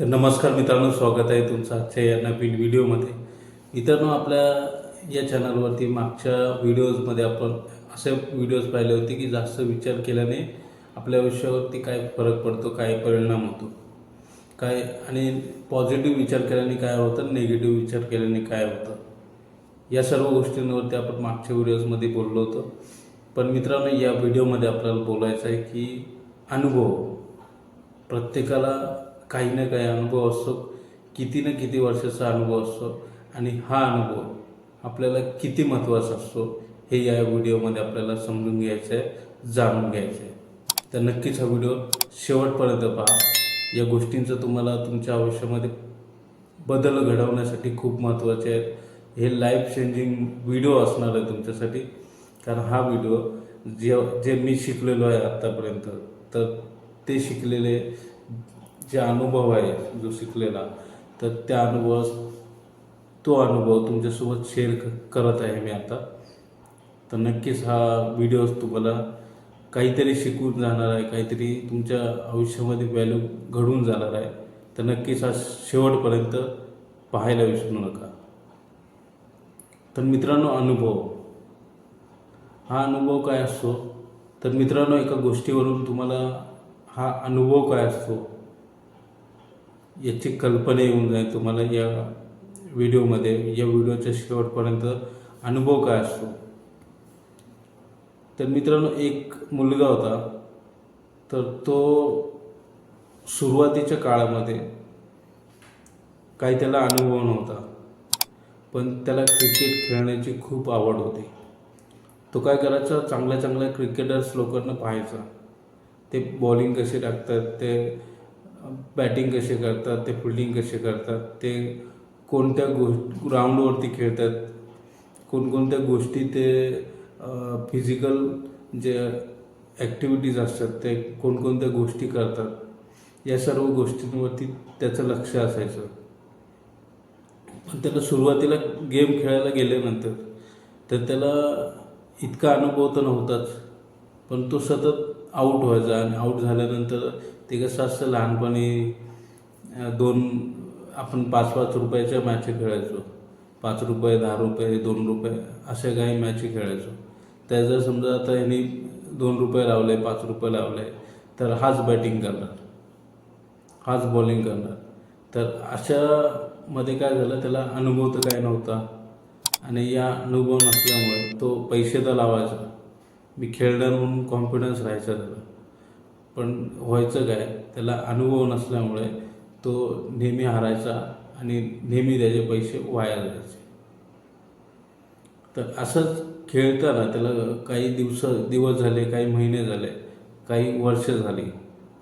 तर नमस्कार मित्रांनो स्वागत आहे तुमचं आजच्या या नवीन व्हिडिओमध्ये. मित्रांनो आपल्या या चॅनलवरती मागच्या व्हिडिओजमध्ये आपण असे व्हिडिओज पाहिले होते की जास्त विचार केल्याने आपल्या आयुष्यावरती काय फरक पडतो काय परिणाम होतो? काय आणि पॉझिटिव्ह विचार केल्याने काय होतं निगेटिव्ह विचार केल्याने काय होतं? या सर्व गोष्टींवरती आपण मागच्या व्हिडिओजमध्ये बोललो होतो. पण मित्रांनो या व्हिडिओमध्ये आपल्याला बोलायचं आहे की अनुभव. प्रत्येकाला काही ना काही अनुभव असतो किती ना किती वर्षाचा अनुभव असतो आणि हा अनुभव आपल्याला किती महत्त्वाचा असतो हे या व्हिडिओमध्ये आपल्याला समजून घ्यायचं आहे जाणून घ्यायचं आहे तर नक्कीच हा व्हिडिओ शेवटपर्यंत पहा. या गोष्टींचं तुम्हाला तुमच्या आयुष्यामध्ये बदल घडवण्यासाठी खूप महत्त्वाचे आहेत. हे लाईफ चेंजिंग व्हिडिओ असणार आहे तुमच्यासाठी. कारण हा व्हिडिओ जे जे मी शिकलेलो आहे आत्तापर्यंत तर ते शिकलेले जे अनुभव आहे जो शिकलेला तर त्या अनुभवास तो अनुभव तुमच्यासोबत शेअर करत आहे मी आता. तर नक्कीच हा व्हिडिओ तुम्हाला काहीतरी शिकून जाणार आहे काहीतरी तुमच्या आयुष्यामध्ये व्हॅल्यू घडून जाणार आहे. तर नक्कीच हा शेवटपर्यंत पाहायला विसरू नका. तर मित्रांनो अनुभव. हा अनुभव काय असतो? तर मित्रांनो एका गोष्टीवरून तुम्हाला हा अनुभव काय असतो? याची कल्पना येऊन जाईल तुम्हाला या व्हिडिओमध्ये. या व्हिडिओच्या शेवटपर्यंत अनुभव काय असतो? तर मित्रांनो एक मुलगा होता. तर तो सुरुवातीच्या काळामध्ये काही त्याला अनुभव नव्हता. पण त्याला क्रिकेट खेळण्याची खूप आवड होती. तो काय करायचा? चांगल्या चांगल्या क्रिकेटर्स लोकांना पाहायचा. ते बॉलिंग कसे टाकतात ते बॅटिंग कसे करतात ते फिल्डिंग कसे करतात ते कोणत्या गोष्ट ग्राउंडवरती खेळतात कोणकोणत्या गोष्टी ते फिजिकल जे ॲक्टिव्हिटीज असतात ते कोणकोणत्या गोष्टी करतात या सर्व गोष्टींवरती त्याचं लक्ष असायचं. पण त्याला सुरुवातीला गेम खेळायला गेल्यानंतर तर त्याला इतका अनुभव तर नव्हताच पण तो सतत आऊट व्हायचा आणि आऊट झाल्यानंतर ते कसं असतं लहानपणी दोन आपण पाच पाच रुपयाच्या मॅची खेळायचो. पाच रुपये दहा रुपये दोन रुपये अशा काही मॅची खेळायचो. त्या जर समजा आता ह्यांनी दोन रुपये लावले पाच रुपये लावले तर हाच बॅटिंग करणार. हाच बॉलिंग करणार. तर अशामध्ये काय झालं त्याला अनुभव तर काय नव्हता. आणि या अनुभव नसल्यामुळे तो पैसे तर लावायचा. मी खेळणार म्हणून कॉन्फिडन्स राहायचा त्याला. पण व्हायचं काय त्याला अनुभव नसल्यामुळे तो नेहमी हारायचा आणि नेहमी त्याचे पैसे वाया जायचे. तर असंच खेळताना त्याला काही दिवस दिवस झाले काही महिने झाले काही वर्ष झाली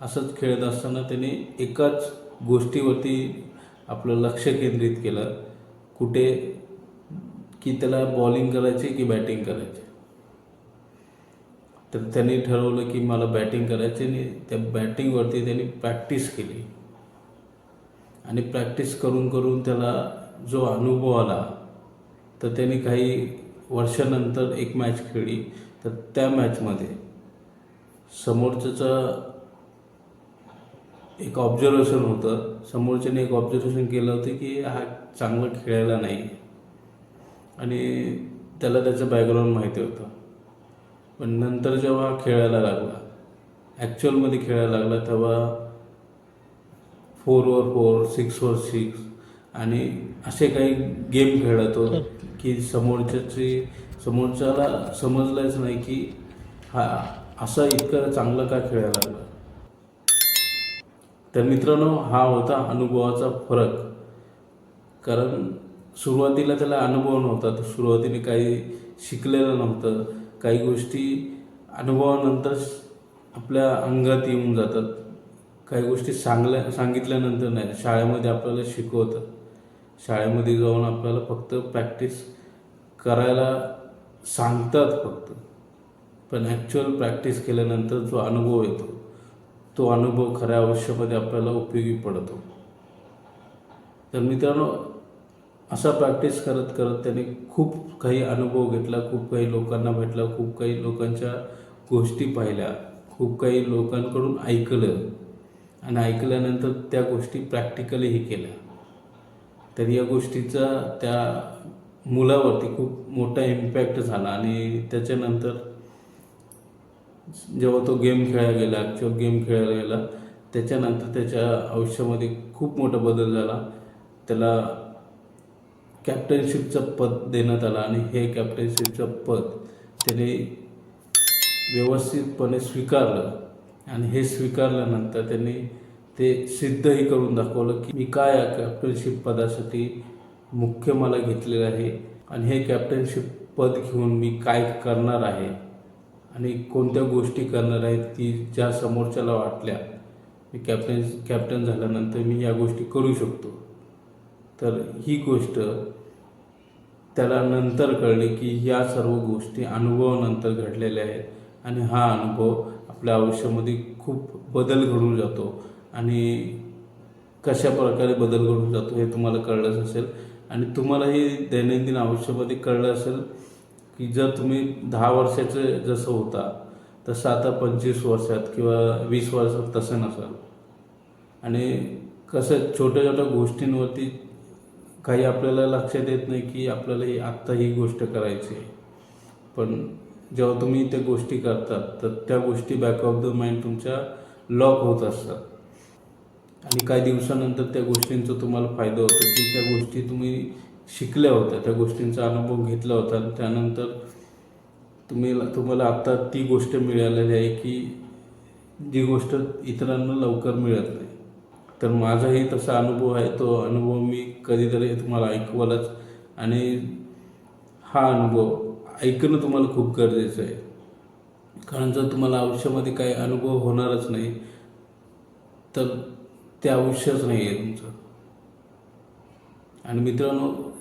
असंच खेळत असताना त्याने एकाच गोष्टीवरती आपलं लक्ष केंद्रित केलं कुठे की त्याला बॉलिंग करायची की बॅटिंग करायची. तर त्यांनी ठरवलं की मला बॅटिंग करायची आणि त्या बॅटिंगवरती त्यांनी प्रॅक्टिस केली. आणि प्रॅक्टिस करून करून त्याला जो अनुभव आला तर त्यांनी काही वर्षानंतर एक मॅच खेळली. तर त्या मॅचमध्ये समोरच्याचं एक ऑब्झर्वेशन होतं. समोरच्याने एक ऑब्झर्वेशन केलं होतं की हा चांगला खेळायला नाही आणि त्याला त्याचं बॅकग्राऊंड माहिती होतं. पण नंतर जेव्हा खेळायला लागला ॲक्च्युअलमध्ये खेळायला लागला तेव्हा फोरवर फोर सिक्सवर सिक्स आणि असे काही गेम खेळतो की समोरच्याची समोरच्याला समजलंच नाही की हा असा इतका चांगलं का खेळायला लागला. तर मित्रांनो हा होता अनुभवाचा फरक. कारण सुरुवातीला त्याला अनुभव नव्हता तर सुरुवातीने काही शिकलेलं नव्हतं. काही गोष्टी अनुभवानंतर आपल्या अंगात येऊन जातात. काही गोष्टी सांगल्या सांगितल्यानंतर नाही. शाळेमध्ये आपल्याला शिकवतं शाळेमध्ये जाऊन आपल्याला फक्त प्रॅक्टिस करायला सांगतात फक्त. पण ॲक्च्युअल प्रॅक्टिस केल्यानंतर जो अनुभव येतो तो अनुभव खऱ्या आयुष्यामध्ये आपल्याला उपयोगी पडतो. तर मित्रांनो असा प्रॅक्टिस करत करत त्याने खूप काही अनुभव घेतला खूप काही लोकांना भेटला खूप काही लोकांच्या गोष्टी पाहिल्या खूप काही लोकांकडून ऐकलं आणि ऐकल्यानंतर त्या गोष्टी प्रॅक्टिकलीही केल्या. तर या गोष्टीचा त्या मुलावरती खूप मोठा इम्पॅक्ट झाला आणि त्याच्यानंतर जेव्हा तो गेम खेळायला गेला किंवा गेम खेळायला गेला त्याच्यानंतर त्याच्या आयुष्यामध्ये खूप मोठा बदल झाला. त्याला कॅप्टनशिपचं पद देण्यात आलं आणि हे कॅप्टनशिपचं पद त्याने व्यवस्थितपणे स्वीकारलं. आणि हे स्वीकारल्यानंतर त्यांनी ते सिद्धही करून दाखवलं की मी काय या कॅप्टनशिप पदासाठी मुख्य मला घेतलेलं आहे आणि हे कॅप्टनशिप पद घेऊन मी काय करणार आहे आणि कोणत्या गोष्टी करणार आहेत की ज्या समोरच्याला वाटल्या मी कॅप्टन कॅप्टन झाल्यानंतर मी या गोष्टी करू शकतो. तर ही गोष्ट त्याला नंतर कळले की या सर्व गोष्टी अनुभवानंतर घडलेल्या आहेत आणि हा अनुभव आपल्या आयुष्यामध्ये खूप बदल घडून जातो आणि कशा प्रकारे बदल घडून जातो हे तुम्हाला कळलंच असेल. आणि तुम्हालाही दैनंदिन आयुष्यामध्ये कळलं असेल की जर तुम्ही दहा वर्षाचे जसं होता तसं आता पंचवीस वर्षात किंवा वीस वर्षात तसं नसाल. आणि कसं छोट्या छोट्या गोष्टींवरती काही आपल्याला लक्षात येत नाही की आपल्याला हे आत्ता ही गोष्ट करायची आहे. पण जेव्हा तुम्ही त्या गोष्टी करतात तर त्या गोष्टी बॅक ऑफ द माइंड तुमच्या लॉक होत असतात. आणि काही दिवसानंतर त्या गोष्टींचा तुम्हाला फायदा होतो की त्या गोष्टी तुम्ही शिकल्या होत्या त्या गोष्टींचा अनुभव घेतला होता. आणि त्यानंतर तुम्ही तुम्हाला आत्ता ती गोष्ट मिळालेली आहे की जी गोष्ट इतरांना लवकर मिळत नाही. तर माझाही तसा अनुभव आहे. तो अनुभव मी कधीतरी तुम्हाला ऐकवालाच. आणि हा अनुभव ऐकणं तुम्हाला खूप गरजेचं आहे. कारण जर तुम्हाला आयुष्यामध्ये काही अनुभव होणारच नाही तर ते आयुष्यच नाही आहे तुमचं. आणि मित्रांनो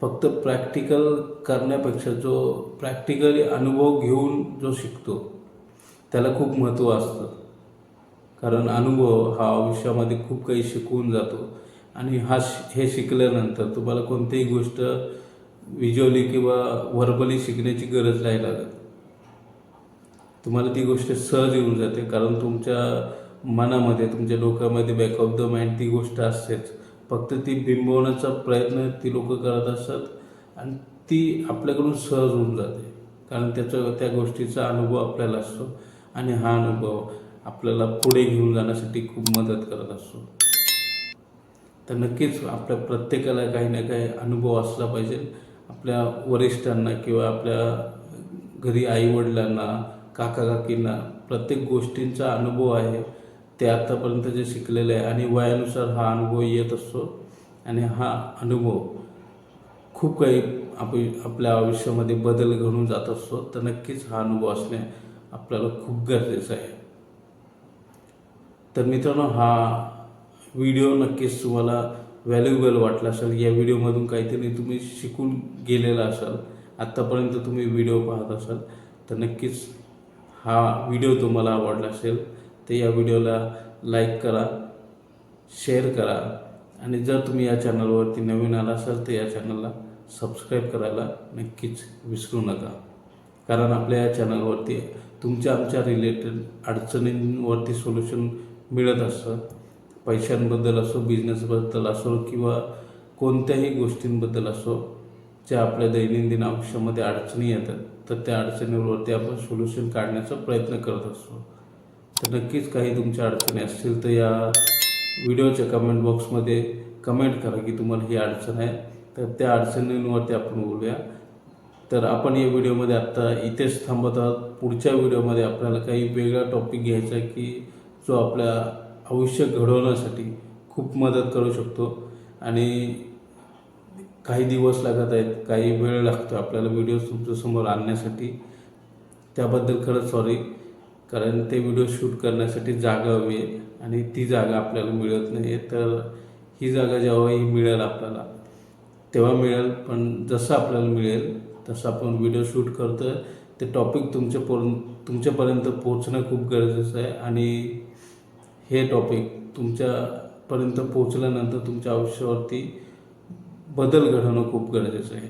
फक्त प्रॅक्टिकल करण्यापेक्षा जो प्रॅक्टिकली अनुभव घेऊन जो शिकतो त्याला खूप महत्त्व असतं. कारण अनुभव हा आयुष्यामध्ये खूप काही शिकवून जातो. आणि हा हे शिकल्यानंतर तुम्हाला कोणतीही गोष्ट विजवली किंवा व्हर्बली शिकण्याची गरज नाही लागत. तुम्हाला ती गोष्ट सहज येऊन जाते. कारण तुमच्या मनामध्ये तुमच्या डोक्यामध्ये बॅक ऑफ द माइंड ती गोष्ट असतेच. फक्त ती बिंबवण्याचा प्रयत्न ती लोक करत असतात आणि ती आपल्याकडून सहज होऊन जाते. कारण त्याचा त्या गोष्टीचा अनुभव आपल्याला असतो. आणि हा अनुभव आपल्याला पुढे घेऊन जाण्यासाठी खूप मदत करत असतो. तर नक्कीच आपल्या प्रत्येकाला काही ना काही अनुभव असला पाहिजे. आपल्या वरिष्ठांना किंवा आपल्या घरी आईवडिलांना काका काकींना प्रत्येक गोष्टींचा अनुभव आहे. ते आत्तापर्यंत जे शिकलेले आहे आणि वयानुसार हा अनुभव येत असतो. आणि हा अनुभव खूप काही आप आपल्या आयुष्यामध्ये बदल घडून जात असतो. तर नक्कीच हा अनुभव असणे आपल्याला खूप गरजेचं आहे. तर मित्रांनो हा व्हिडिओ नक्कीच तुम्हाला व्हॅल्युएबल वाटला असेल. या व्हिडिओमधून काहीतरी तुम्ही शिकून गेलेला असाल. आत्तापर्यंत तुम्ही व्हिडिओ पाहत असाल तर नक्कीच हा व्हिडिओ तुम्हाला आवडला असेल. तर या व्हिडिओला लाईक करा शेअर करा. आणि जर तुम्ही या चॅनलवरती नवीन आला असाल तर या चॅनलला सबस्क्राईब करायला नक्कीच विसरू नका. कारण आपल्या या चॅनलवरती तुमच्या आमच्या रिलेटेड अडचणींवरती सोल्युशन मिळत असतं. पैशांबद्दल असो बिझनेसबद्दल असो किंवा कोणत्याही गोष्टींबद्दल असो ज्या आपल्या दैनंदिन आयुष्यामध्ये अडचणी येतात तर त्या अडचणींवरती आपण सोल्युशन काढण्याचा प्रयत्न करत असतो. तर नक्कीच काही तुमच्या अडचणी असतील तर या व्हिडिओच्या कमेंट बॉक्समध्ये कमेंट करा की तुम्हाला ही अडचण आहे. तर त्या अडचणींवरती आपण बोलूया. तर आपण या व्हिडिओमध्ये आत्ता इथेच थांबत आहोत. पुढच्या व्हिडिओमध्ये आपल्याला काही वेगळा टॉपिक घ्यायचा की जो आपल्या आयुष्य घडवण्यासाठी खूप मदत करू शकतो. आणि काही दिवस लागत आहेत काही वेळ लागतो आपल्याला व्हिडिओ तुमच्यासमोर आणण्यासाठी. त्याबद्दल खरंच सॉरी कारण ते व्हिडिओ शूट करण्यासाठी जागा हवी आहे आणि ती जागा आपल्याला मिळत नाही आहे तर ही जागा जेव्हा ही मिळेल आपल्याला तेव्हा मिळेल. पण जसं आपल्याला मिळेल तसं आपण व्हिडिओ शूट करतो ते टॉपिक तुमच्यापर्यंत तुमच्यापर्यंत पोहोचणं खूप गरजेचं आहे आणि हे टॉपिक तुमच्यापर्यंत पोहोचल्यानंतर तुमच्या आयुष्यावरती बदल घडवणं खूप गरजेचं आहे.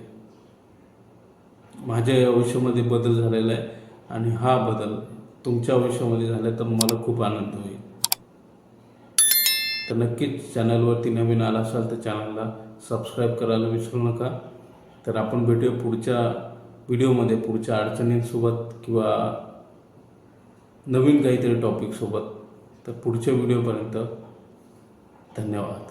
माझ्या आयुष्यामध्ये बदल झालेला आहे आणि हा बदल तुमच्या आयुष्यामध्ये झाला तर मला खूप आनंद होईल. तर नक्कीच चॅनलवरती नवीन आला असाल तर चॅनलला सबस्क्राईब करायला विसरू नका. तर आपण भेटूया पुढच्या व्हिडिओमध्ये पुढच्या अडचणींसोबत किंवा नवीन काहीतरी टॉपिकसोबत तर पुढच्या व्हिडिओपर्यंत धन्यवाद.